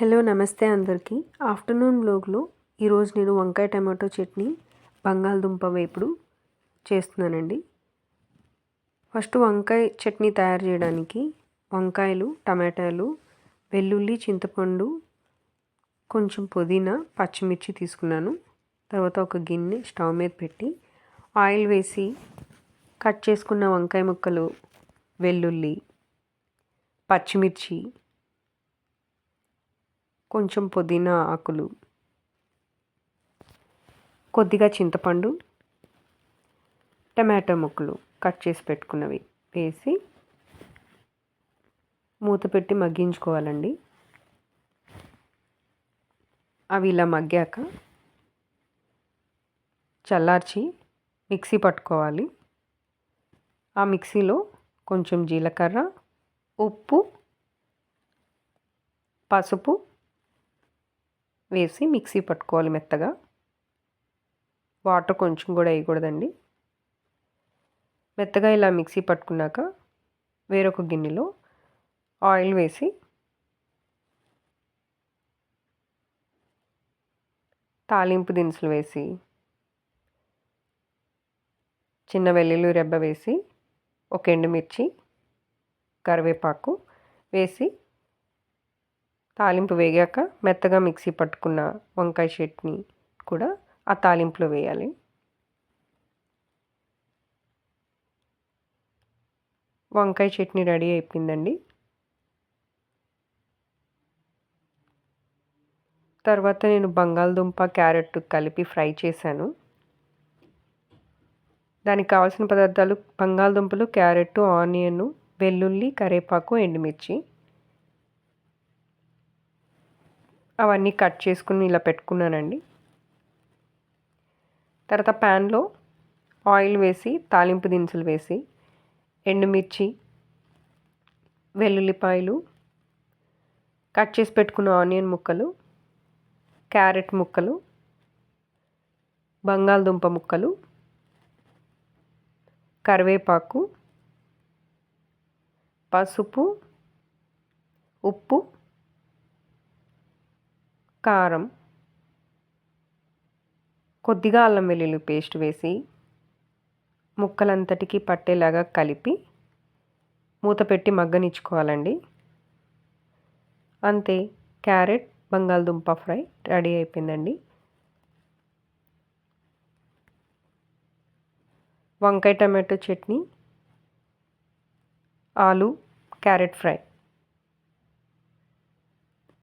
Hello నమస్తే అందరికీ. Afternoon బ్లాగ్లో ఈరోజు నేను వంకాయ టమాటో చట్నీ బంగాళదుంప వేపుడు చేస్తున్నానండి. ఫస్ట్ వంకాయ చట్నీ తయారు చేయడానికి వంకాయలు టమాటాలు వెల్లుల్లి చింతపండు కొంచెం పుదీనా పచ్చిమిర్చి తీసుకున్నాను. తర్వాత ఒక గిన్నె స్టవ్ మీద పెట్టి ఆయిల్ వేసి కట్ చేసుకున్న వంకాయ ముక్కలు వెల్లుల్లి పచ్చిమిర్చి కొంచెం పుదీనా ఆకులు కొద్దిగా చింతపండు టమాటో ముక్కలు కట్ చేసి పెట్టుకున్నవి వేసి మూత పెట్టి మగ్గించుకోవాలండి. అవి ఇలా మగ్గాక చల్లార్చి మిక్సీ పట్టుకోవాలి. ఆ మిక్సీలో కొంచెం జీలకర్ర ఉప్పు పసుపు వేసి మిక్సీ పట్టుకోవాలి మెత్తగా. వాటర్ కొంచెం కూడా వేయకూడదండి. మెత్తగా ఇలా మిక్సీ పట్టుకున్నాక వేరొక గిన్నెలో ఆయిల్ వేసి తాలింపు దినుసులు వేసి చిన్న వెల్లుల్లి రెబ్బ వేసి ఒక ఎండుమిర్చి కరివేపాకు వేసి తాలింపు వేగాక మెత్తగా మిక్సీ పట్టుకున్న వంకాయ చట్నీ కూడా ఆ తాలింపులో వేయాలి. వంకాయ చట్నీ రెడీ అయిపోయిందండి. తర్వాత నేను బంగాళదుంప క్యారెట్ కలిపి ఫ్రై చేశాను. దానికి కావాల్సిన పదార్థాలు బంగాళదుంపలు క్యారెట్ ఆనియన్ వెల్లుల్లి కరేపాకు ఎండుమిర్చి అవన్నీ కట్ చేసుకుని ఇలా పెట్టుకున్నానండి. తర్వాత ప్యాన్లో ఆయిల్ వేసి తాలింపు దినుసులు వేసి ఎండుమిర్చి వెల్లుల్లిపాయలు కట్ చేసి పెట్టుకున్న ఆనియన్ ముక్కలు క్యారెట్ ముక్కలు బంగాళదుంప ముక్కలు కరివేపాకు పసుపు ఉప్పు కారం కొద్దిగా అల్లం వెల్లుల్లి పేస్ట్ వేసి ముక్కలంతటికి పట్టేలాగా కలిపి మూత పెట్టి మగ్గనిచ్చుకోవాలండి. అంతే క్యారెట్ బంగాళదుంప ఫ్రై రెడీ అయిపోయిందండి. వంకాయ టమాటో చట్నీ ఆలు క్యారెట్ ఫ్రై.